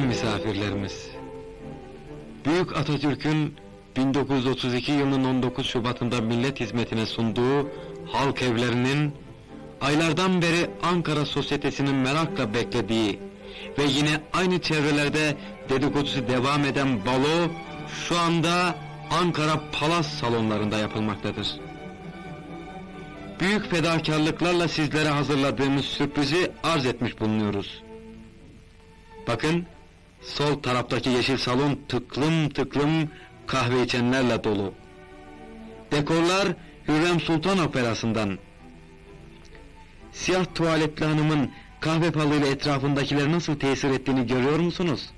misafirlerimiz. Büyük Atatürk'ün 1932 yılının 19 Şubat'ında millet hizmetine sunduğu halk evlerinin aylardan beri Ankara sosyetesinin merakla beklediği ve yine aynı çevrelerde dedikodusu devam eden balo şu anda Ankara Palas salonlarında yapılmaktadır. Büyük fedakarlıklarla sizlere hazırladığımız sürprizi arz etmiş bulunuyoruz. Bakın, sol taraftaki yeşil salon tıklım tıklım kahve içenlerle dolu. Dekorlar Hürrem Sultan Operası'ndan. Siyah tuvaletli hanımın kahve falıyla etrafındakileri nasıl tesir ettiğini görüyor musunuz?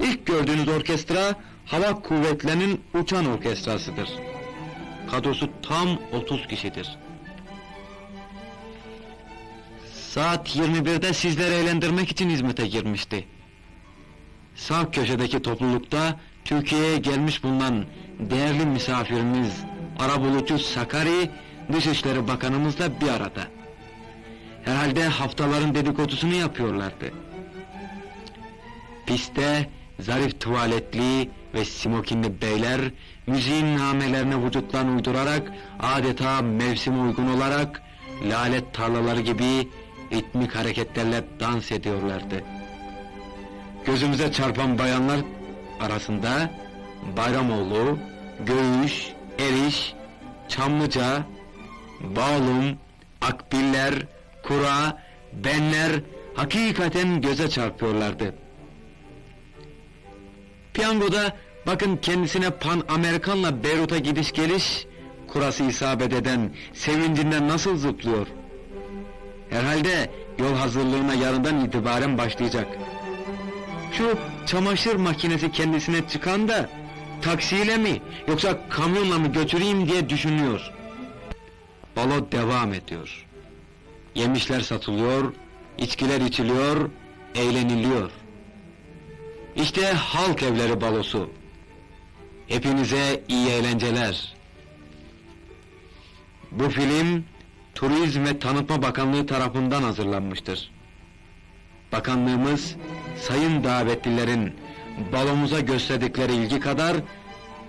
İlk gördüğünüz orkestra hava kuvvetlerinin uçan orkestrasıdır. Kadrosu tam 30 kişidir. Saat 21'de sizleri eğlendirmek için hizmete girmişti. Sağ köşedeki toplulukta Türkiye'ye gelmiş bulunan değerli misafirimiz Arabulucu Sakari Dışişleri Bakanımızla bir arada. Herhalde haftaların dedikodusunu yapıyorlardı. Piste zarif tuvaletli ve simokinli beyler müziğin namelerine vücutlarını uydurarak adeta mevsim uygun olarak lalet tarlaları gibi ritmik hareketlerle dans ediyorlardı. Gözümüze çarpan bayanlar arasında Bayramoğlu, Göğüş, Eriş, Çamlıca, Bağlum, Akbiller, Kura, Benler hakikaten göze çarpıyorlardı. Piyangoda bakın kendisine Pan Amerikan'la Beyrut'a gidiş geliş kurası isabet eden sevincinden nasıl zıplıyor. Herhalde yol hazırlığına yarından itibaren başlayacak. Şu çamaşır makinesi kendisine çıkan da taksiyle mi yoksa kamyonla mı götüreyim diye düşünüyor. Balo devam ediyor. Yemişler satılıyor, içkiler içiliyor, eğleniliyor. İşte halk evleri balosu. Hepinize iyi eğlenceler. Bu film Turizm ve Tanıtma Bakanlığı tarafından hazırlanmıştır. Bakanlığımız sayın davetlilerin balomuza gösterdikleri ilgi kadar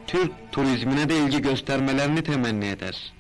Türk turizmine de ilgi göstermelerini temenni eder.